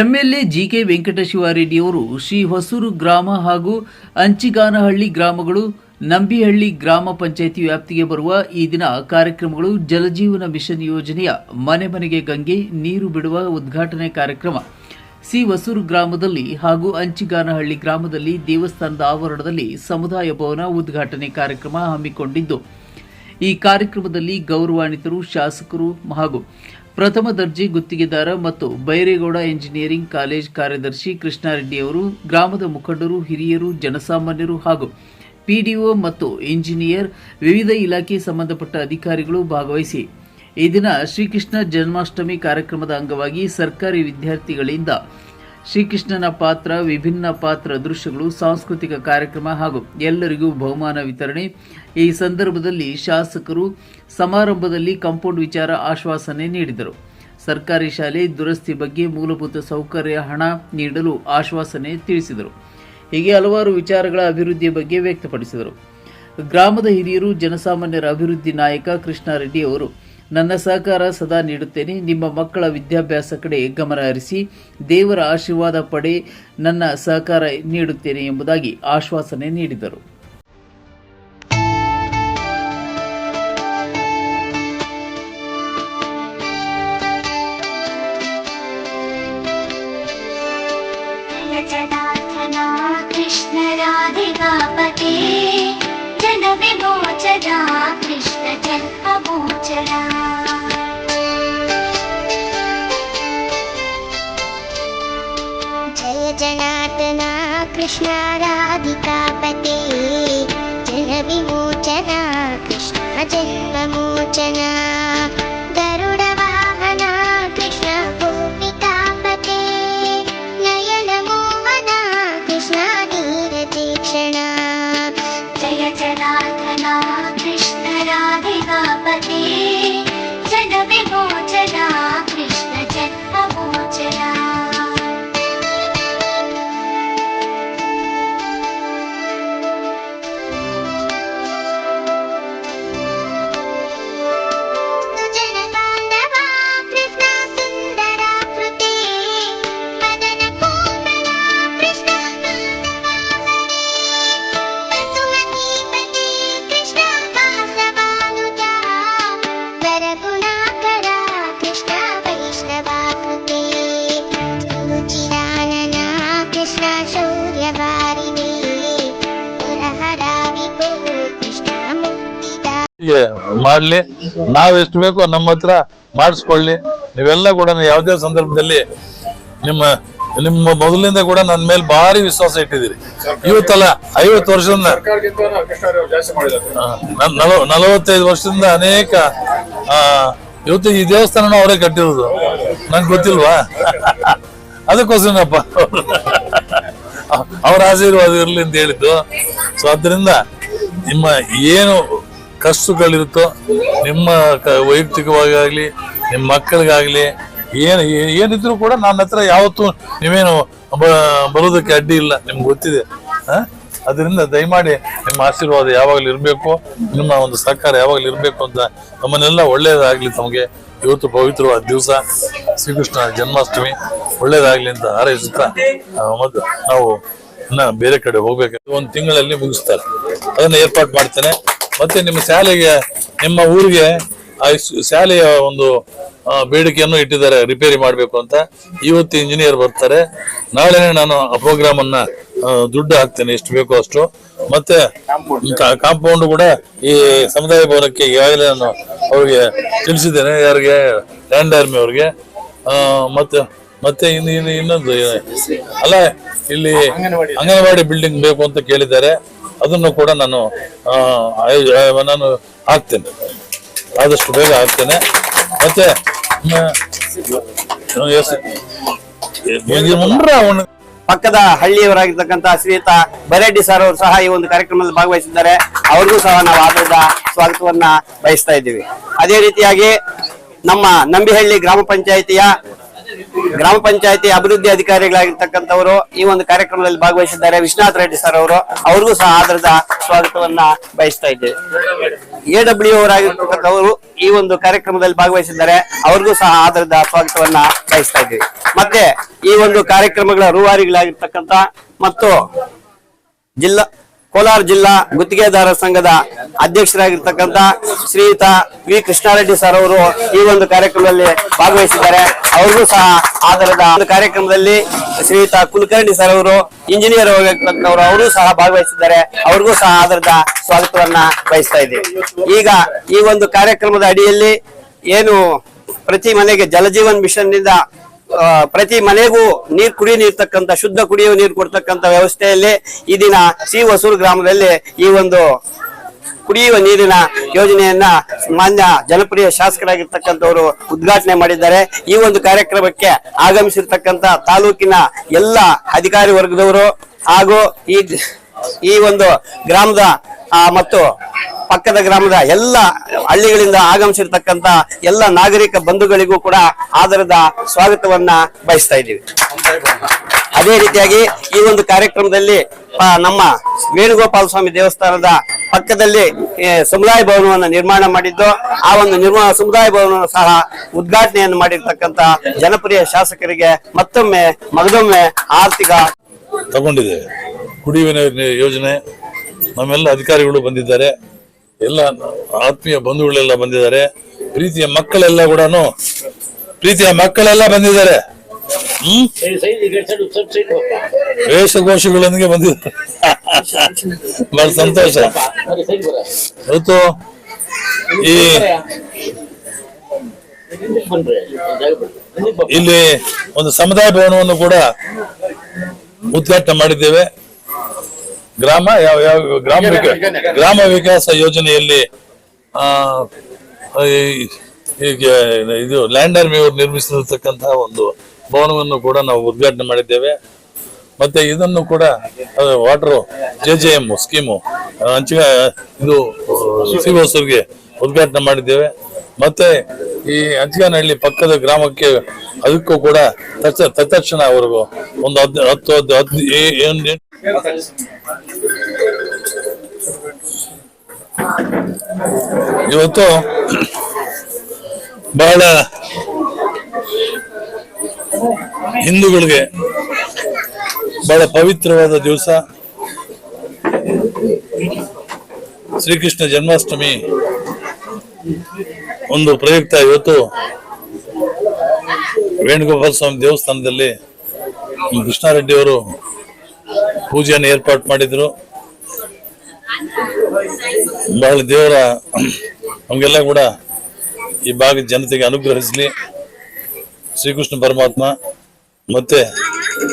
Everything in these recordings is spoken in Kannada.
ಎಂಎಲ್ಎ ಜಿಕೆ ವೆಂಕಟಶಿವಾರೆಡ್ಡಿಯವರು ಶ್ರೀ ಹೊಸೂರು ಗ್ರಾಮ ಹಾಗೂ ಅಂಚಿಗಾನಹಳ್ಳಿ ಗ್ರಾಮಗಳು, ನಂಬಿಹಳ್ಳಿ ಗ್ರಾಮ ಪಂಚಾಯಿತಿ ವ್ಯಾಪ್ತಿಗೆ ಬರುವ ಈ ದಿನ ಕಾರ್ಯಕ್ರಮಗಳು ಜಲಜೀವನ ಮಿಷನ್ ಯೋಜನೆಯ ಮನೆ ಮನೆಗೆ ಗಂಗೆ, ನೀರು ಬಿಡುವ ಉದ್ಘಾಟನೆ ಕಾರ್ಯಕ್ರಮ. ಸಿ ಹೊಸೂರು ಗ್ರಾಮದಲ್ಲಿ ಹಾಗೂ ಅಂಚಿಗಾನಹಳ್ಳಿ ಗ್ರಾಮದಲ್ಲಿ ದೇವಸ್ಥಾನದ ಆವರಣದಲ್ಲಿ ಸಮುದಾಯ ಭವನ ಉದ್ಘಾಟನೆ ಕಾರ್ಯಕ್ರಮ ಹಮ್ಮಿಕೊಂಡಿದ್ದು. ಈ ಕಾರ್ಯಕ್ರಮದಲ್ಲಿ ಗೌರವಾನ್ವಿತರು, ಶಾಸಕರು ಹಾಗೂ ಪ್ರಥಮ ದರ್ಜೆ ಗುತ್ತಿಗೆದಾರ ಮತ್ತು ಬೈರೇಗೌಡ ಎಂಜಿನಿಯರಿಂಗ್ ಕಾಲೇಜ್ ಕಾರ್ಯದರ್ಶಿ ಕೃಷ್ಣಾರೆಡ್ಡಿಯವರು ಗ್ರಾಮದ ಮುಖಂಡರು, ಹಿರಿಯರು, ಜನಸಾಮಾನ್ಯರು ಹಾಗೂ ಪಿಡಿಒ ಮತ್ತು ಇಂಜಿನಿಯರ್, ವಿವಿಧ ಇಲಾಖೆ ಸಂಬಂಧಪಟ್ಟ ಅಧಿಕಾರಿಗಳು ಭಾಗವಹಿಸಿ. ಈ ದಿನ ಶ್ರೀಕೃಷ್ಣ ಜನ್ಮಾಷ್ಟಮಿ ಕಾರ್ಯಕ್ರಮದ ಅಂಗವಾಗಿ ಸರ್ಕಾರಿ ವಿದ್ಯಾರ್ಥಿಗಳಿಂದ ಶ್ರೀಕೃಷ್ಣನ ಪಾತ್ರ, ವಿಭಿನ್ನ ಪಾತ್ರ ದೃಶ್ಯಗಳು, ಸಾಂಸ್ಕೃತಿಕ ಕಾರ್ಯಕ್ರಮ ಹಾಗೂ ಎಲ್ಲರಿಗೂ ಬಹುಮಾನ ವಿತರಣೆ. ಈ ಸಂದರ್ಭದಲ್ಲಿ ಶಾಸಕರು ಸಮಾರಂಭದಲ್ಲಿ ಕಾಂಪೌಂಡ್ ವಿಚಾರ ಆಶ್ವಾಸನೆ ನೀಡಿದರು. ಸರ್ಕಾರಿ ಶಾಲೆ ದುರಸ್ತಿ ಬಗ್ಗೆ ಮೂಲಭೂತ ಸೌಕರ್ಯ, ಹಣ ನೀಡಲು ಆಶ್ವಾಸನೆ ತಿಳಿಸಿದರು. ಹೀಗೆ ಹಲವಾರು ವಿಚಾರಗಳ ಅಭಿವೃದ್ಧಿಯ ಬಗ್ಗೆ ವ್ಯಕ್ತಪಡಿಸಿದರು. ಗ್ರಾಮದ ಹಿರಿಯರು, ಜನಸಾಮಾನ್ಯರ ಅಭಿವೃದ್ಧಿ ನಾಯಕ ಕೃಷ್ಣಾರೆಡ್ಡಿ ಅವರು ನನ್ನ ಸಹಕಾರ ಸದಾ ನೀಡುತ್ತೇನೆ ನಿಮ್ಮ ಮಕ್ಕಳ ವಿದ್ಯಾಭ್ಯಾಸ ಕಡೆ ಗಮನ ಹರಿಸಿ ದೇವರ ಆಶೀರ್ವಾದ ಪಡೆ ನನ್ನ ಸಹಕಾರ ನೀಡುತ್ತೇನೆ ಎಂಬುದಾಗಿ ಆಶ್ವಾಸನೆ ನೀಡಿದರು जनार्दना कृष्ण राधिकापते जनविमोचना कृष्ण जय जनार्तना कृष्णाराधितापते जय विमोचना कृष्ण जय ಮಾಡ್ಲಿ. ನಾವು ಎಷ್ಟು ಬೇಕೋ ನಮ್ಮ ಹತ್ರ ಮಾಡಿಸ್ಕೊಳ್ಳಿ. ನೀವೆಲ್ಲ ಕೂಡ ಯಾವುದೇ ಸಂದರ್ಭದಲ್ಲಿ ನಿಮ್ಮ ನಿಮ್ಮ ಮೊದಲಿಂದ ಕೂಡ ನನ್ನ ಮೇಲೆ ಭಾರಿ ವಿಶ್ವಾಸ ಇಟ್ಟಿದ್ದೀರಿ. ಇವತ್ತಲ್ಲ ಐವತ್ತು ವರ್ಷದಿಂದ ನಲವತ್ತೈದು ವರ್ಷದಿಂದ ಅನೇಕ ಇವತ್ತು ಈ ದೇವಸ್ಥಾನ ಅವರೇ ಕಟ್ಟಿರೋದು. ನಂಗೆ ಗೊತ್ತಿಲ್ವಾ? ಅದಕ್ಕೋಸ್ಕರಪ್ಪ ಅವ್ರ. ಆಶೀರ್ವಾದ ಇರಲಿ ಅಂತ ಹೇಳಿದ್ದು. ಸೊ ಅದರಿಂದ ನಿಮ್ಮ ಏನು ಕಷ್ಟಗಳಿರುತ್ತೋ, ನಿಮ್ಮ ವೈಯಕ್ತಿಕವಾಗಿ ಆಗ್ಲಿ ನಿಮ್ಮ ಮಕ್ಕಳಿಗಾಗಲಿ, ಏನು, ಏನಿದ್ರು ಕೂಡ ನನ್ನ ಹತ್ರ ಯಾವತ್ತೂ ನೀವೇನು ಬರೋದಕ್ಕೆ ಅಡ್ಡಿ ಇಲ್ಲ, ನಿಮ್ಗೆ ಗೊತ್ತಿದೆ? ಅದರಿಂದ ದಯಮಾಡಿ ನಿಮ್ಮ ಆಶೀರ್ವಾದ ಯಾವಾಗಲೂ ಇರಬೇಕು, ನಿಮ್ಮ ಒಂದು ಸಹಕಾರ ಯಾವಾಗಲೂ ಇರಬೇಕು ಅಂತ ನಮ್ಮನ್ನೆಲ್ಲ ಒಳ್ಳೆಯದಾಗಲಿ ತಮಗೆ. ಇವತ್ತು ಪವಿತ್ರವಾದ ದಿವಸ, ಶ್ರೀಕೃಷ್ಣ ಜನ್ಮಾಷ್ಟಮಿ, ಒಳ್ಳೇದಾಗ್ಲಿ ಅಂತ ಹಾರೈಸುತ್ತಾ ಮತ್ತು ನಾವು ಇನ್ನ ಬೇರೆ ಕಡೆ ಹೋಗ್ಬೇಕು. ಒಂದು ತಿಂಗಳಲ್ಲಿ ಮುಗಿಸ್ತಾರೆ. ಅದನ್ನ ಏರ್ಪಾಟ್ ಮಾಡ್ತೇನೆ. ಮತ್ತೆ ನಿಮ್ಮ ಶಾಲೆಗೆ ನಿಮ್ಮ ಊರಿಗೆ ಆ ಶಾಲೆಯ ಒಂದು ಬೇಡಿಕೆಯನ್ನು ಇಟ್ಟಿದ್ದಾರೆ ರಿಪೇರಿ ಮಾಡಬೇಕು ಅಂತ. ಇವತ್ತು ಇಂಜಿನಿಯರ್ ಬರ್ತಾರೆ. ನಾಳೆನೆ ನಾನು ಆ ಪ್ರೋಗ್ರಾಮ್ ಅನ್ನ ದುಡ್ಡು ಹಾಕ್ತೇನೆ ಎಷ್ಟು ಬೇಕೋ ಅಷ್ಟು. ಮತ್ತೆ ಕಾಂಪೌಂಡ್ ಕೂಡ ಈ ಸಮುದಾಯ ಭವನಕ್ಕೆ ಈಗಾಗಲೇ ನಾನು ಅವ್ರಿಗೆ ತಿಳಿಸಿದ್ದೇನೆ. ಯಾರಿಗೆ ಲ್ಯಾಂಡ್ ಆರ್ಮಿ ಅವ್ರಿಗೆ. ಮತ್ತೆ ಮತ್ತೆ ಇನ್ನು ಇನ್ನು ಇನ್ನೊಂದು ಅಲ್ಲ, ಇಲ್ಲಿ ಅಂಗನವಾಡಿ ಬಿಲ್ಡಿಂಗ್ ಬೇಕು ಅಂತ ಕೇಳಿದ್ದಾರೆ. ಅದನ್ನು ಕೂಡ ನಾನು ನಾನು ಹಾಕ್ತೇನೆ. ಆದಷ್ಟು ಬೇಗ ಹಾಕ್ತೇನೆ. ಮತ್ತೆ ಪಕ್ಕದ ಹಳ್ಳಿಯವರಾಗಿರ್ತಕ್ಕಂಥ ಶ್ರೀಯುತ ಬರೆಡ್ಡಿ ಸರ್ ಅವರು ಸಹ ಈ ಒಂದು ಕಾರ್ಯಕ್ರಮದಲ್ಲಿ ಭಾಗವಹಿಸಿದ್ದಾರೆ. ಅವ್ರಿಗೂ ಸಹ ನಾವು ಆದರದ ಸ್ವಾಗತವನ್ನ ಬಯಸ್ತಾ ಇದ್ದೀವಿ. ಅದೇ ರೀತಿಯಾಗಿ ನಮ್ಮ ನಂಬಿಹಳ್ಳಿ ಗ್ರಾಮ ಪಂಚಾಯಿತಿಯ ಗ್ರಾಮ ಪಂಚಾಯತಿ ಅಭಿವೃದ್ಧಿ ಅಧಿಕಾರಿಗಳಾಗಿರ್ತಕ್ಕಂಥವರು ಈ ಒಂದು ಕಾರ್ಯಕ್ರಮದಲ್ಲಿ ಭಾಗವಹಿಸಿದ್ದಾರೆ. ವಿಶ್ವನಾಥ್ ರೆಡ್ಡಿ ಸರ್ ಅವರು. ಅವ್ರಿಗೂ ಸಹ ಆಧಾರದ ಸ್ವಾಗತವನ್ನ ಬಯಸ್ತಾ ಇದ್ದೇವೆ. ಎ ಡಬ್ಲ್ಯೂ ಅವರಾಗಿರ್ತಕ್ಕಂಥವರು ಈ ಒಂದು ಕಾರ್ಯಕ್ರಮದಲ್ಲಿ ಭಾಗವಹಿಸಿದ್ದಾರೆ. ಅವ್ರಿಗೂ ಸಹ ಆಧಾರದ ಸ್ವಾಗತವನ್ನ ಬಯಸ್ತಾ ಇದ್ದೇವೆ. ಮತ್ತೆ ಈ ಒಂದು ಕಾರ್ಯಕ್ರಮಗಳ ರೂವಾರಿಗಳಾಗಿರ್ತಕ್ಕಂಥ ಮತ್ತು ಜಿಲ್ಲಾ ಕೋಲಾರ ಜಿಲ್ಲಾ ಗುತ್ತಿಗೆದಾರ ಸಂಘದ ಅಧ್ಯಕ್ಷರಾಗಿರ್ತಕ್ಕಂಥ ಶ್ರೀಯುತ ವಿ ಕೃಷ್ಣಾರೆಡ್ಡಿ ಸರ್ ಅವರು ಈ ಒಂದು ಕಾರ್ಯಕ್ರಮದಲ್ಲಿ ಭಾಗವಹಿಸಿದ್ದಾರೆ. ಅವ್ರಿಗೂ ಸಹ ಆಧಾರದ ಒಂದು ಕಾರ್ಯಕ್ರಮದಲ್ಲಿ ಶ್ರೀಯುತ ಕುಲಕರ್ಣಿ ಸರ್ ಅವರು, ಇಂಜಿನಿಯರ್ ಆಗಿರ್ತಕ್ಕಂಥವ್ರು ಅವರು ಸಹ ಭಾಗವಹಿಸಿದ್ದಾರೆ. ಅವ್ರಿಗೂ ಸಹ ಆಧಾರದ ಸ್ವಾಗತವನ್ನ ಬಯಸ್ತಾ ಇದ್ದೀವಿ. ಈಗ ಈ ಒಂದು ಕಾರ್ಯಕ್ರಮದ ಅಡಿಯಲ್ಲಿ ಏನು ಪ್ರತಿ ಮನೆಗೆ ಜಲಜೀವನ್ ಮಿಷನ್ನಿಂದ ಪ್ರತಿ ಮನೆಗೂ ನೀರು ಕುಡಿ ನೀರ್ತಕ್ಕಂತ ಶುದ್ಧ ಕುಡಿಯುವ ನೀರು ಕೊಡ್ತಕ್ಕಂತ ವ್ಯವಸ್ಥೆಯಲ್ಲಿ ಈ ದಿನ ಸಿ ಹೊಸೂರು ಗ್ರಾಮದಲ್ಲಿ ಈ ಒಂದು ಕುಡಿಯುವ ನೀರಿನ ಯೋಜನೆಯನ್ನ ಮಾನ್ಯ ಜನಪ್ರಿಯ ಶಾಸಕರಾಗಿರ್ತಕ್ಕಂಥವರು ಉದ್ಘಾಟನೆ ಮಾಡಿದ್ದಾರೆ. ಈ ಒಂದು ಕಾರ್ಯಕ್ರಮಕ್ಕೆ ಆಗಮಿಸಿರ್ತಕ್ಕಂಥ ತಾಲೂಕಿನ ಎಲ್ಲ ಅಧಿಕಾರಿ ವರ್ಗದವರು ಹಾಗೂ ಈ ಈ ಒಂದು ಗ್ರಾಮದ ಮತ್ತು ಪಕ್ಕದ ಗ್ರಾಮದ ಎಲ್ಲ ಹಳ್ಳಿಗಳಿಂದ ಆಗಮಿಸಿರ್ತಕ್ಕಂತ ಎಲ್ಲ ನಾಗರಿಕ ಬಂಧುಗಳಿಗೂ ಕೂಡ ಆಧಾರದ ಸ್ವಾಗತವನ್ನ ಬಯಸ್ತಾ ಇದ್ದೀವಿ. ಅದೇ ರೀತಿಯಾಗಿ ಈ ಒಂದು ಕಾರ್ಯಕ್ರಮದಲ್ಲಿ ನಮ್ಮ ವೇಣುಗೋಪಾಲ ಸ್ವಾಮಿ ದೇವಸ್ಥಾನದ ಪಕ್ಕದಲ್ಲಿ ಸಮುದಾಯ ಭವನವನ್ನು ನಿರ್ಮಾಣ ಮಾಡಿದ್ದು. ಆ ಒಂದು ನಿರ್ಮಾಣ ಸಮುದಾಯ ಭವನ ಸಹ ಉದ್ಘಾಟನೆಯನ್ನು ಮಾಡಿರ್ತಕ್ಕಂತ ಜನಪ್ರಿಯ ಶಾಸಕರಿಗೆ ಮತ್ತೊಮ್ಮೆ ಮಗದೊಮ್ಮೆ ಆರ್ಥಿಕ ತಗೊಂಡಿದೆ ಕುಡಿಯುವ ಯೋಜನೆ, ನಮ್ಮೆಲ್ಲ ಅಧಿಕಾರಿಗಳು ಬಂದಿದ್ದಾರೆ. ಎಲ್ಲ ಆತ್ಮೀಯ ಬಂಧುಗಳೆಲ್ಲ ಬಂದಿದ್ದಾರೆ. ಪ್ರೀತಿಯ ಮಕ್ಕಳೆಲ್ಲ ಕೂಡ ಪ್ರೀತಿಯ ಮಕ್ಕಳೆಲ್ಲ ಬಂದಿದ್ದಾರೆ. ವೇಷಘೋಷಗಳೊಂದಿಗೆ ಬಂದಿದ್ದಾರೆ. ಬಹಳ ಸಂತೋಷ. ಇವತ್ತು ಈ ಇಲ್ಲಿ ಒಂದು ಸಮುದಾಯ ಭವನವನ್ನು ಕೂಡ ಉದ್ಘಾಟನೆ ಮಾಡಿದ್ದೇವೆ. ಗ್ರಾಮ ಯಾವ ಯಾವ ಗ್ರಾಮ ಗ್ರಾಮ ವಿಕಾಸ ಯೋಜನೆಯಲ್ಲಿ ಈಗ ಇದು ಲ್ಯಾಂಡ್ ಆರ್ಮಿ ಅವರು ನಿರ್ಮಿಸಿರ್ತಕ್ಕಂತಹ ಒಂದು ಭವನವನ್ನು ಕೂಡ ನಾವು ಉದ್ಘಾಟನೆ ಮಾಡಿದ್ದೇವೆ. ಮತ್ತೆ ಇದನ್ನು ಕೂಡ water J J M scheme ಹಂಚಿಕ ಇದು ಸಿಗೋಸೂರ್ಗೆ ಉದ್ಘಾಟನೆ ಮಾಡಿದ್ದೇವೆ. ಮತ್ತೆ ಈ ಹಂಚಿಕನಹಳ್ಳಿ ಪಕ್ಕದ ಗ್ರಾಮಕ್ಕೆ ಅದಕ್ಕೂ ಕೂಡ ತಕ್ಷ ತತ್ಕ್ಷಣ ಅವ್ರಿಗೂ ಒಂದು ಹದ್ ಹತ್ತು ಹತ್ತು ಹತ್ತು ಏ- ಏನ್- ಏನ್- ಇವತ್ತು ಬಹಳ ಹಿಂದೂಗಳಿಗೆ ಬಹಳ ಪವಿತ್ರವಾದ ದಿವಸ. ಶ್ರೀಕೃಷ್ಣ ಜನ್ಮಾಷ್ಟಮಿ ಒಂದು ಪ್ರಯುಕ್ತ ಇವತ್ತು ವೇಣುಗೋಪಾಲ ಸ್ವಾಮಿ ದೇವಸ್ಥಾನದಲ್ಲಿ ಕೃಷ್ಣಾರೆಡ್ಡಿ ಅವರು ಪೂಜೆಯನ್ನು ಏರ್ಪಾಟ್ ಮಾಡಿದ್ರು. ಬಹಳ ದೇವರ, ನಮಗೆಲ್ಲ ಕೂಡ ಈ ಭಾಗದ ಜನತೆಗೆ ಅನುಗ್ರಹಿಸಲಿ. ಶ್ರೀಕೃಷ್ಣ ಪರಮಾತ್ಮ ಮತ್ತೆ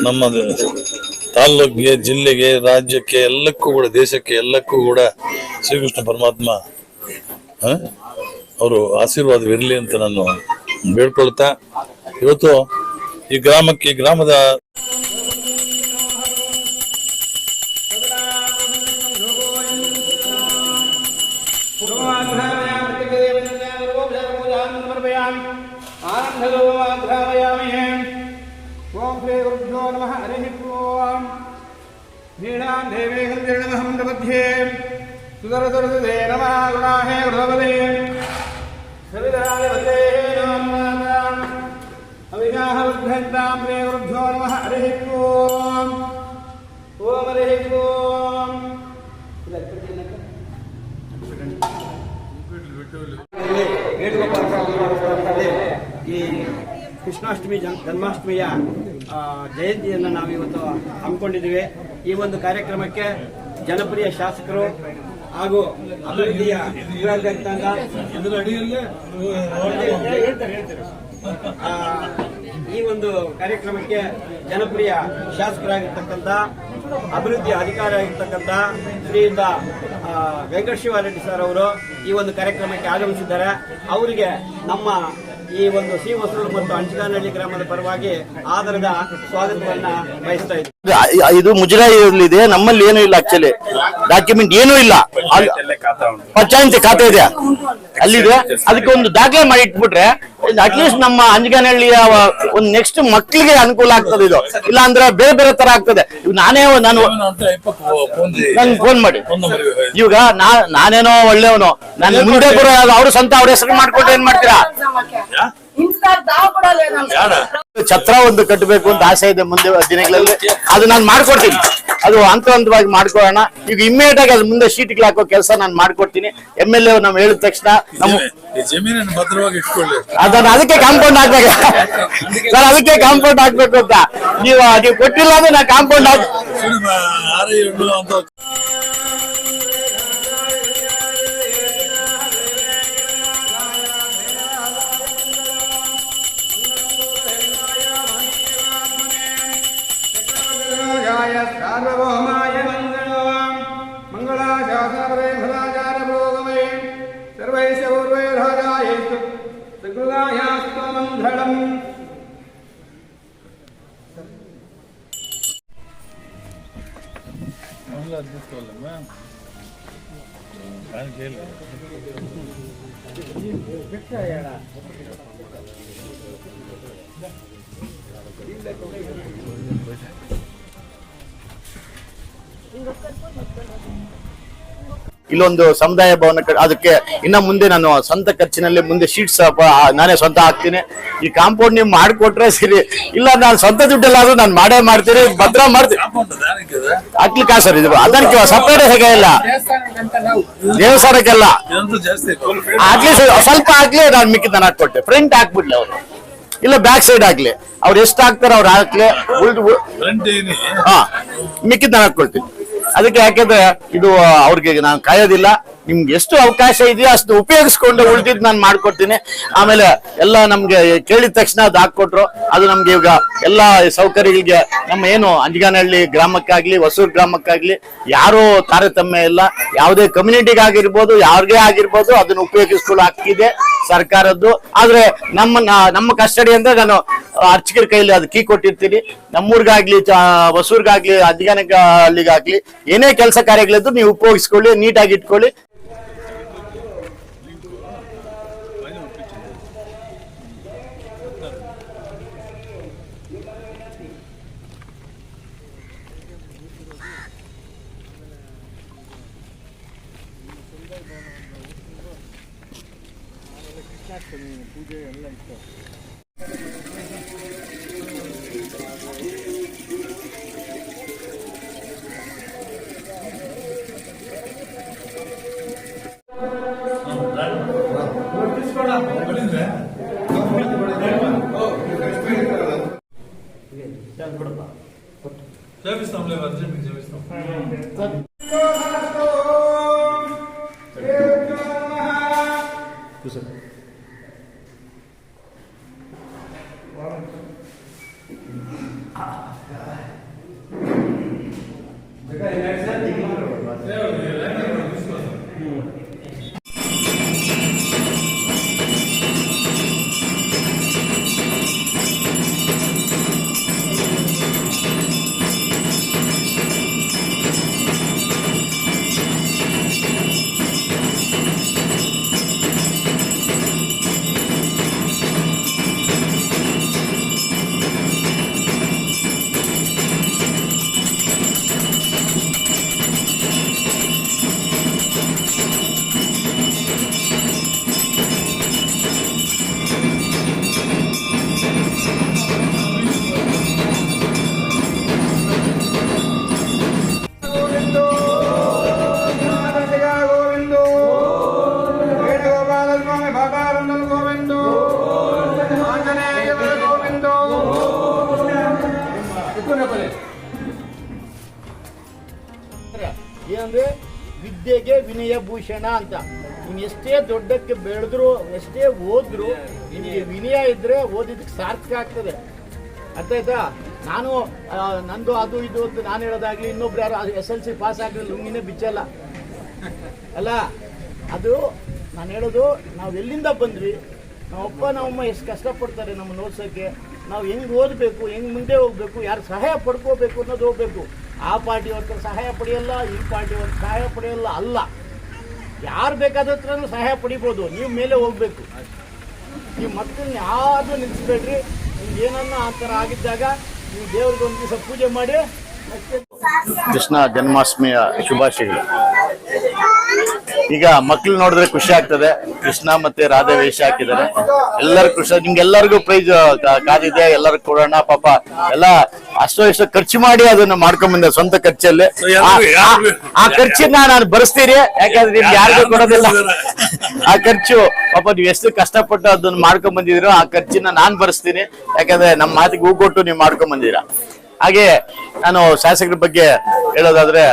ನಮ್ಮ ತಾಲ್ಲೂಕಿಗೆ ಜಿಲ್ಲೆಗೆ, ರಾಜ್ಯಕ್ಕೆ, ಎಲ್ಲಕ್ಕೂ ಕೂಡ, ದೇಶಕ್ಕೆ ಎಲ್ಲಕ್ಕೂ ಕೂಡ ಶ್ರೀಕೃಷ್ಣ ಪರಮಾತ್ಮ ಅವರು ಆಶೀರ್ವಾದವಿರಲಿ ಅಂತ ನಾನು ಬೇಡ್ಕೊಳ್ತಾ. ಇವತ್ತು ಈ ಗ್ರಾಮಕ್ಕೆ ಗ್ರಾಮದ ध्रापयामि ॐ श्रीगुरुभ्यो नमः हरिः ॐ नीणां देवे हृदयमहं प्रबध्ये सुदरसुरसुदे नमः गुणाहे गुणवदे सविधाय वन्दे नमः अविनाः उद्धन्तां श्रीगुरुभ्यो नमः हरिः ॐ ॐ हरिः ॐ పెట్టేవాళ్ళు ಈ ಕೃಷ್ಣಾಷ್ಟಮಿ ಜನ್- ಜನ್ಮಾಷ್ಟಮಿಯ ಜಯಂತಿಯನ್ನು ನಾವು ಇವತ್ತು ಹಮ್ಮಿಕೊಂಡಿದ್ದೀವಿ. ಈ ಒಂದು ಕಾರ್ಯಕ್ರಮಕ್ಕೆ ಜನಪ್ರಿಯ ಶಾಸಕರು ಹಾಗೂ ಅಭಿವೃದ್ಧಿಯ ಈ ಒಂದು ಕಾರ್ಯಕ್ರಮಕ್ಕೆ ಜನಪ್ರಿಯ ಶಾಸಕರಾಗಿರ್ತಕ್ಕಂಥ ಅಭಿವೃದ್ಧಿ ಅಧಿಕಾರಿ ಆಗಿರ್ತಕ್ಕಂಥ ಶ್ರೀಯುತ ವೆಂಕಟಶಿವ ರೆಡ್ಡಿ ಸರ್ ಅವರು ಈ ಒಂದು ಕಾರ್ಯಕ್ರಮಕ್ಕೆ ಆಗಮಿಸಿದ್ದಾರೆ. ಅವರಿಗೆ ನಮ್ಮ ಈ ಒಂದು ಸಿ ಹೊಸೂರು ಮತ್ತು ಅಂಚಿಗಾನಹಳ್ಳಿ ಗ್ರಾಮದ ಪರವಾಗಿ ಆಧಾರದ ಸ್ವಾಗತವನ್ನ ಬಯಸ್ತಾ ಇದ್ದೀವಿ ಇದು ಮುಜರಾಯಿಯಲ್ಲಿದೆ ನಮ್ಮಲ್ಲಿ ಏನೂ ಇಲ್ಲ ಆಕ್ಚುಲಿ ಡಾಕ್ಯುಮೆಂಟ್ ಏನೂ ಇಲ್ಲ. ಪಂಚಾಯತಿ ಖಾತೆ ಇದೆ. ಅಲ್ಲಿದೆ. ಅದಕ್ಕೆ ಒಂದು ದಾಖಲೆ ಮಾಡಿ ಇಟ್ಬಿಟ್ರೆ ಅಟ್ಲೀಸ್ಟ್ ನಮ್ಮ ಅಂಜಗಾನಹಳ್ಳಿಯ ಒಂದು ನೆಕ್ಸ್ಟ್ ಮಕ್ಕಳಿಗೆ ಅನುಕೂಲ ಆಗ್ತದೆ ಇದು. ಇಲ್ಲ ಅಂದ್ರೆ ಬೇರೆ ಬೇರೆ ತರ ಆಗ್ತದೆ. ನಾನೇ ನಾನು ನನ್ಗೆ ಫೋನ್ ನನ್ ಫೋನ್ ಮಾಡಿ. ಇವಾಗ ನಾ ನಾನೇನೋ ಒಳ್ಳೆಯವನು. ನಾನು ಮುಂದೆ ಬರೋ ಅವ್ರ ಸ್ವಂತ ಅವ್ರ ಹೆಸರು ಮಾಡ್ಕೊಟ್ರೆ ಏನ್ ಮಾಡ್ತೀರಾ? ಛತ್ರ ಒಂದು ಕಟ್ಟಬೇಕು ಅಂತ ಆಸೆ ಇದೆ ಮುಂದೆ ದಿನಗಳಲ್ಲಿ. ಅದು ನಾನು ಮಾಡ್ಕೊಡ್ತೀನಿ. ಅದು ಹಂತ ಹಂತವಾಗಿ ಮಾಡ್ಕೊಳ್ಳೋಣ. ಈಗ ಇಮ್ಮಿಡಿಯೇಟ್ ಆಗಿ ಅದು ಮುಂದೆ ಶೀಟ್ಗಳು ಹಾಕೋ ಕೆಲಸ ನಾನು ಮಾಡ್ಕೊಡ್ತೀನಿ. ಎಂ ಎಲ್ ಎ ನಾವು ಹೇಳಿದ ತಕ್ಷಣ ನಮ್ಮ ಜಮೀನನ್ನು ಭದ್ರವಾಗಿ ಇಟ್ಕೊಳ್ಳಿ. ಅದನ್ನ ಅದಕ್ಕೆ ಕಾಂಪೌಂಡ್ ಹಾಕ್ಬೇಕು. ಸರ್ ಅದಕ್ಕೆ ಕಾಂಪೌಂಡ್ ಹಾಕ್ಬೇಕು ಅಂತ. ನೀವು ನೀವು ಕೊಟ್ಟಿಲ್ಲ ಅಂದ್ರೆ ನಾ ಕಾಂಪೌಂಡ್ ಹಾಕ್ దానిలో అందించుకోవాలమ్మా దానికి ఇంకొకరు ಇಲ್ಲೊಂದು ಸಮುದಾಯ ಭವನ ಅದಕ್ಕೆ ಇನ್ನ ಮುಂದೆ ನಾನು ಸ್ವಂತ ಖರ್ಚಿನಲ್ಲಿ ಮುಂದೆ ಶೀಟ್ಸ್ ನಾನೇ ಸ್ವಂತ ಹಾಕ್ತೀನಿ. ಈ ಕಾಂಪೌಂಡ್ ನೀವು ಮಾಡಿಕೊಟ್ರೆ ಸರಿ. ಇಲ್ಲ ನಾನು ಸ್ವಂತ ದುಡ್ಡಲ್ಲಾದ್ರೂ ನಾನು ಮಾಡೇ ಮಾಡ್ತೀನಿ. ಭದ್ರ ಮಾಡ್ತೀನಿ ಹಾಕ್ಲಿಕ್ಕೆ ಸರ್ ಇದು? ಅದಕ್ಕೆ ಸಪರೇಟ್ ಹೇಗೆ ಇಲ್ಲ? ದೇವಸ್ಥಾನಕ್ಕೆಲ್ಲ. ಆಗ್ಲಿ ಸರ್ ಸ್ವಲ್ಪ ಹಾಕ್ಲಿ ನಾನು ಮಿಕ್ಕಿ ನಾನು ಹಾಕೊಟ್ಟೆ ಫ್ರಂಟ್ ಹಾಕ್ಬಿಡ್ಲಿ ಅವರು. ಇಲ್ಲ ಬ್ಯಾಕ್ ಸೈಡ್ ಹಾಕ್ಲಿ ಅವ್ರು ಎಷ್ಟು ಹಾಕ್ತಾರೆ ಅವ್ರು ಹಾಕ್ಲಿ. ಫ್ರಂಟ್ ಹಾ ಮಿಕ್ಕಿದ್ ನಾನು ಹಾಕೊಳ್ತೀನಿ ಅದಕ್ಕೆ ಯಾಕೆಂದ್ರೆ ಇದು ಅವ್ರಿಗೆ ನಾನು ಕಾಯೋದಿಲ್ಲ. ನಿಮ್ಗೆ ಎಷ್ಟು ಅವಕಾಶ ಇದೆಯೋ ಅಷ್ಟು ಉಪಯೋಗಿಸ್ಕೊಂಡು ಉಳಿದಿದ್ದು ನಾನು ಮಾಡ್ಕೊಡ್ತೀನಿ. ಆಮೇಲೆ ಎಲ್ಲ ನಮ್ಗೆ ಕೇಳಿದ ತಕ್ಷಣ ಅದು ಹಾಕೊಟ್ರು ಅದು ನಮ್ಗೆ ಈಗ ಎಲ್ಲ ಸೌಕರ್ಯಗಳಿಗೆ ನಮ್ಮ ಏನು ಅಂಜಗಾನಹಳ್ಳಿ ಗ್ರಾಮಕ್ಕಾಗ್ಲಿ, ಹೊಸೂರು ಗ್ರಾಮಕ್ಕಾಗ್ಲಿ ಯಾರು ತಾರತಮ್ಯ ಇಲ್ಲ. ಯಾವುದೇ ಕಮ್ಯುನಿಟಿಗಾಗಿರ್ಬೋದು ಯಾರಿಗೇ ಆಗಿರ್ಬೋದು ಅದನ್ನ ಉಪಯೋಗಿಸ್ಕೊಳ್ಳೋ ಹಕ್ಕಿದೆ. ಸರ್ಕಾರದ್ದು. ಆದ್ರೆ ನಮ್ಮ ನಮ್ಮ ಕಸ್ಟಡಿ ಅಂದ್ರೆ ನಾನು ಅರ್ಚಕರ ಕೈಲಿ ಅದು ಕೀ ಕೊಟ್ಟಿರ್ತೀನಿ. ನಮ್ಮೂರ್ಗಾಗ್ಲಿ ಹೊಸೂರ್ಗಾಗ್ಲಿ ಅಲ್ಲಿಗಾಗ್ಲಿ, ಏನೇ ಕೆಲಸ ಕಾರ್ಯಗಳಿದ್ದು ನೀವು ಉಪಯೋಗಿಸ್ಕೊಳ್ಳಿ, ನೀಟಾಗಿ ಇಟ್ಕೊಳ್ಳಿ. Żebyś tam lewa, żeby. ವಿದ್ಯೆಗೆ ವಿನಯ ಭೂಷಣ ಅಂತ. ನೀನು ಎಷ್ಟೇ ದೊಡ್ಡಕ್ಕೆ ಬೆಳೆದ್ರು, ಎಷ್ಟೇ ಓದ್ರು ನಿಮಗೆ ವಿನಯ ಇದ್ರೆ ಓದಿದ್ದಕ್ಕೆ ಸಾರ್ಥಕ ಆಗ್ತದೆ. ಅರ್ಥ ಆಯ್ತಾ? ನಾನು ನಂದು ಅದು ಇದು ಅಂತ ನಾನು ಹೇಳೋದಾಗ್ಲಿ ಇನ್ನೊಬ್ರು ಯಾರು ಎಸ್ ಎಲ್ ಸಿ ಪಾಸ್ ಆಗಲಿ ಲುಂಗಿನೇ ಬಿಚ್ಚಲ್ಲ. ಅಲ್ಲ, ಅದು ನಾನು ಹೇಳೋದು, ನಾವು ಎಲ್ಲಿಂದ ಬಂದ್ವಿ? ನಮ್ಮಪ್ಪ ನಮ್ಮಮ್ಮ ಎಷ್ಟು ಕಷ್ಟಪಡ್ತಾರೆ ನಮ್ಮನ್ನು ಓದ್ಸೋಕ್ಕೆ ನಾವು ಹೆಂಗೆ ಓದಬೇಕು, ಹೆಂಗೆ ಮುಂದೆ ಹೋಗ್ಬೇಕು, ಯಾರು ಸಹಾಯ ಪಡ್ಕೋಬೇಕು ಅನ್ನೋದು ಹೋಗ್ಬೇಕು. ಆ ಪಾರ್ಟಿ ಸಹಾಯ ಪಡೆಯಲ್ಲ, ಈ ಪಾರ್ಟಿ ಸಹಾಯ ಪಡೆಯಲ್ಲ ಅಲ್ಲ. ಯಾರು ಬೇಕಾದ ಸಹಾಯ ಪಡಿಬೋದು. ನೀವು ಮೇಲೆ ಹೋಗ್ಬೇಕು. ನೀವು ಮಕ್ಕಳನ್ನ ಯಾರು ನಿಲ್ಲಿಸ್ಬೇಡ್ರಿ. ಏನನ್ನ ಆ ಥರ ಆಗಿದ್ದಾಗ ನೀವು ದೇವ್ರಿಗೆ ಒಂದು ದಿವಸ ಪೂಜೆ ಮಾಡಿ ಕೃಷ್ಣ ಜನ್ಮಾಷ್ಟಮಿಯ ಶುಭಾಶಯಗಳು. ಈಗ ಮಕ್ಳು ನೋಡಿದ್ರೆ ಖುಷಿ ಆಗ್ತದೆ. ಕೃಷ್ಣ ಮತ್ತೆ ರಾಧೆ ವೇಷ ಹಾಕಿದ್ದಾರೆ. ಎಲ್ಲರೂ ಖುಷಿ ನಿಮ್ಗೆಲ್ಲರಿಗೂ ಪ್ರೈಸ್ ಕಾದಿದೆ ಎಲ್ಲರಿಗೂ ಕೊಡೋಣ ಪಾಪ. ಎಲ್ಲ ಅಷ್ಟೋ ಇಷ್ಟೋ ಖರ್ಚು ಮಾಡಿ ಅದನ್ನ ಮಾಡ್ಕೊಂಡ್ ಬಂದೆ ಸ್ವಂತ ಖರ್ಚಲ್ಲಿ. ಆ- ಖರ್ಚನ್ನ ನಾನು ಬರ್ಸ್ತೀರಿ. ಯಾಕಂದ್ರೆ ನಿಮ್ಗೆ ಯಾರಿಗೂ ಕೊಡೋದಿಲ್ಲ. ಆ ಖರ್ಚು ಪಾಪ ನೀವು ಎಷ್ಟು ಕಷ್ಟಪಟ್ಟು ಅದನ್ನ ಮಾಡ್ಕೊಂಡ್ ಬಂದಿದ್ರು ಆ ಖರ್ಚಿನ ನಾನ್ ಬರ್ಸ್ತೀನಿ. ಯಾಕಂದ್ರೆ ನಮ್ಮ ಮಾತಿಗೆ ಹೂ ಕೊಟ್ಟು ನೀವು ಮಾಡ್ಕೊಂಡ್ ಬಂದಿದ್ದೀರಾ. ಹಾಗೆ ನಾನು ಶಾಸಕರ ಬಗ್ಗೆ ಹೇಳೋದಾದ್ರೆ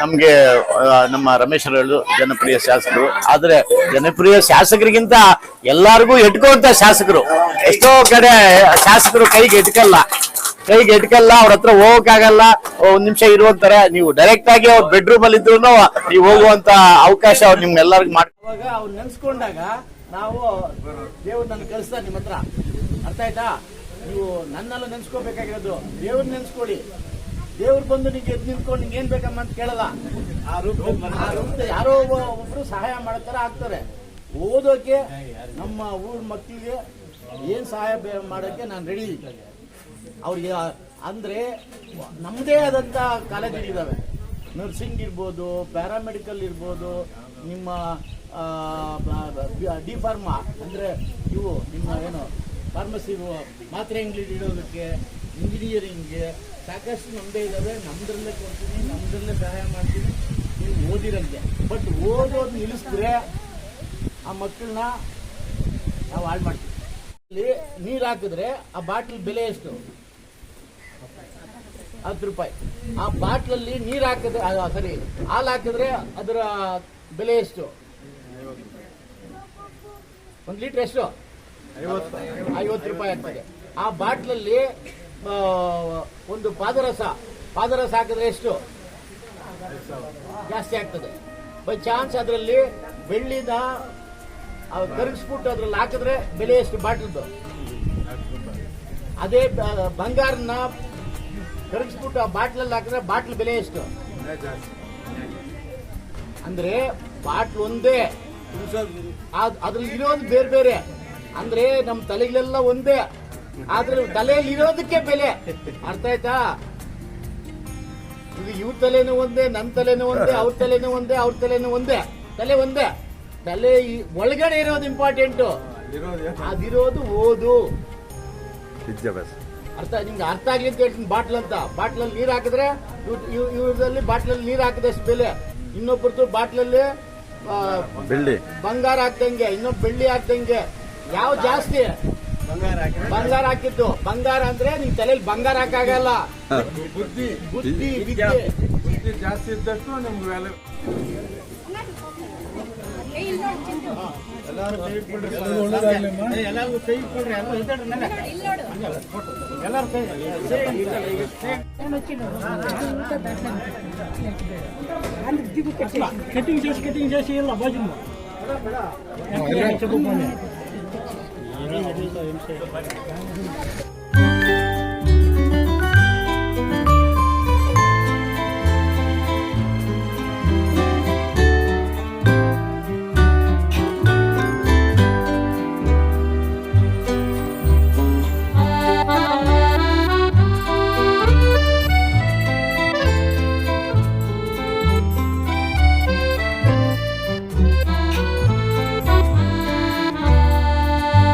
ನಮ್ಗೆ ನಮ್ಮ ರಮೇಶ್ ಅವರು ಜನಪ್ರಿಯ ಶಾಸಕರು. ಆದ್ರೆ ಜನಪ್ರಿಯ ಶಾಸಕರಿಗಿಂತ ಎಲ್ಲಾರ್ಗೂ ಎಟ್ಕೋಂತ ಶಾಸಕರು. ಎಷ್ಟೋ ಕಡೆ ಶಾಸಕರು ಕೈಗೆ ಎಟ್ಕಲ್ಲ. ಕೈಗೆ ಎಟ್ಕಲ್ಲ, ಅವ್ರ ಹತ್ರ ಹೋಗಕ್ಕಾಗಲ್ಲ. ಒಂದ್ ನಿಮಿಷ ಇರುವಂತಾರೆ ನೀವು ಡೈರೆಕ್ಟ್ ಆಗಿ ಅವ್ರ ಬೆಡ್ರೂಮ್ ಅಲ್ಲಿ ಇದ್ರು ನೀವು ಹೋಗುವಂತ ಅವಕಾಶ ಅವ್ರು ನಿಮ್ಗೆಲ್ಲರಿಗೂ ಮಾಡಿ ನೆನ್ಸ್ಕೊಂಡಾಗ ನಾವು, ದೇವ್ರು ನನ್ನ ಕಳಿಸ್ದ ನಿಮ್ಮ ಹತ್ರ. ಅರ್ಥ ಆಯ್ತಾ? ನೀವು ನನ್ನೆಲ್ಲ ನೆನ್ಸ್ಕೋಬೇಕಾಗಿರೋದು ದೇವ್ರ ನೆನ್ಸ್ಕೊಳ್ಳಿ. ದೇವ್ರು ಬಂದು ನಿಂಗೆ ಎದ್ದು ನಿಂತ್ಕೊಂಡು ನಿಂಗೆ ಏನ್ ಬೇಕಮ್ಮ ಅಂತ ಕೇಳಲ್ಲ. ಆ ರೂಪ ಯಾರೋ ಒಬ್ಬ ಒಬ್ರು ಸಹಾಯ ಮಾಡ್ತಾರ ಆಗ್ತಾರೆ. ಓದೋಕೆ ನಮ್ಮ ಊರ್ ಮಕ್ಕಳಿಗೆ ಏನ್ ಸಹಾಯ ಮಾಡೋಕೆ ನಾನು ರೆಡಿ ಅವ್ರಿಗೆ ಅಂದ್ರೆ ನಮ್ಮದೇ ಆದಂತ ಕಾಲೇಜ್ಗಳಿದ್ದಾವೆ ನರ್ಸಿಂಗ್ ಇರ್ಬೋದು ಪ್ಯಾರಾಮೆಡಿಕಲ್ ಇರ್ಬೋದು, ನಿಮ್ಮ ಡಿ ಫಾರ್ಮಾ ಅಂದ್ರೆ ಇವು ನಿಮ್ಮ ಏನು ಫಾರ್ಮಸಿ ಮಾತ್ರೆ ಅಂಗಡಿ ಇಡೋದಕ್ಕೆ ಇಂಜಿನಿಯರಿಂಗ್ಗೆ ಸಾಕಷ್ಟು ನಮ್ಮದೇ ಇದ್ದಾವೆ ನಮ್ದ್ರಲ್ಲೇ ಕೊಡ್ತೀನಿ ನಮ್ಮದ್ರಲ್ಲೇ ಸಹಾಯ ಮಾಡ್ತೀನಿ. ನೀವು ಓದಿರಂತೆ. ಬಟ್ ಓದೋದು ನಿಲ್ಲಿಸಿದ್ರೆ ಆ ಮಕ್ಕಳನ್ನ ನಾವು ಹಾಳು ಮಾಡ್ತೀವಿ. ಇಲ್ಲಿ ನೀರು ಹಾಕಿದ್ರೆ ಆ ಬಾಟ್ಲ್ ಬೆಲೆ ಎಷ್ಟು? ಹತ್ತು ರೂಪಾಯಿ. ಆ ಬಾಟ್ಲಲ್ಲಿ ನೀರು ಹಾಕಿದ್ರೆ ಸರಿ, ಹಾಲು ಹಾಕಿದ್ರೆ ಅದರ ಬೆಲೆ ಎಷ್ಟು? ಒಂದು ಲೀಟ್ರ್ ಎಷ್ಟು? ಐವತ್ತು ರೂಪಾಯಿ ಆಗ್ತದೆ. ಆ ಬಾಟ್ಲಲ್ಲಿ ಒಂದು ಪಾದರಸ. ಪಾದರಸ ಹಾಕಿದ್ರೆ ಎಷ್ಟು? ಜಾಸ್ತಿ ಆಗ್ತದೆ. ಬೈ ಚಾನ್ಸ್ ಅದರಲ್ಲಿ ಬೆಳ್ಳಿನ ಕರಗಿಸ್ಬಿಟ್ಟು ಅದ್ರಲ್ಲಿ ಹಾಕಿದ್ರೆ ಬೆಲೆ ಎಷ್ಟು ಬಾಟ್ಲದ್ದು? ಅದೇ ಬಂಗಾರನ ಕರಗಿಸ್ಬಿಟ್ಟು ಆ ಬಾಟ್ಲಲ್ಲಿ ಹಾಕಿದ್ರೆ ಬಾಟ್ಲ್ ಬೆಲೆ ಎಷ್ಟು? ಅಂದ್ರೆ ಬಾಟ್ಲ್ ಒಂದೇ. ಅದ್- ಅದ್ರಲ್ಲಿ ಇರೋದು ಬೇರೆ ಬೇರೆ. ಅಂದ್ರೆ ನಮ್ ತಲೆಗಳೆಲ್ಲ ಒಂದೇ. ಆದ್ರೆ ತಲೆಯಲ್ಲಿ ಇರೋದಕ್ಕೆ ಬೆಲೆ. ಅರ್ಥ ಆಯ್ತಾ? ಇದು ಇವ್ರ ತಲೆನೂ ಒಂದೇ ನನ್ ತಲೆನೂ ಒಂದೇ ಅವ್ರ ತಲೆನೂ ಒಂದೇ ಅವ್ರ ತಲೆನೂ ಒಂದೇ. ತಲೆ ಒಂದೇ. ತಲೆ ಈ- ಒಳಗಡೆ ಇರೋದು ಇಂಪಾರ್ಟೆಂಟ್ ಅದಿರೋದು ಓದು. ಅರ್ಥ ನಿಮ್ಗೆ ಅರ್ಥ ಆಗ್ಲಿ ಅಂತ ಹೇಳ್ತೀನಿ ಬಾಟ್ಲ್ ಅಂತ. ಬಾಟ್ಲಲ್ಲಿ ನೀರ್ ಹಾಕಿದ್ರೆ ಇವ್ರಲ್ಲಿ ಇವ್ರದಲ್ಲಿ ಬಾಟ್ಲಲ್ಲಿ ನೀರ್ ಹಾಕಿದಷ್ಟು ಬೆಲೆ. ಇನ್ನೊಬ್ಬರದ್ದು ಬಾಟ್ಲಲ್ಲಿ ಬೆಳ್ಳಿ. ಬಂಗಾರ ಹಾಕ್ದಂಗೆ ಇನ್ನೊಬ್ಬ ಬೆಳ್ಳಿ ಹಾಕ್ದಂಗೆ. ಯಾವ ಜಾಸ್ತಿ ಬಂಗಾರ ಹಾಕಿದ್ದು ಬಂಗಾರ ಅಂದ್ರೆ ನಿಮ್ ತಲೆಯಲ್ಲಿ ಬಂಗಾರ ಹಾಕಾಗಲ್ಲ ಬುದ್ಧಿ ಬುದ್ಧಿ ವಿದ್ಯೆ ಬುದ್ಧಿ ಜಾಸ್ತಿ ಇದ್ದಷ್ಟು ನಿಮ್ಗೆ ವ್ಯಾಲ್ಯೂ ಎಲ್ಲರಿಗೂ ಕೈ ಕೊಡ್ರಿ ಎಲ್ಲ ಇದ್ದಾಡ್ರಿ ಮೇಲೆ. ಎಲ್ಲರೂ ಕೈ ಸೇಮ್ ಇದ್ದಾಳೆ, ಈಗ ಸೇಮ್. కటింగ్ చేసి కటింగ్ చేసి ఇలా భోజనం ありがとうござい。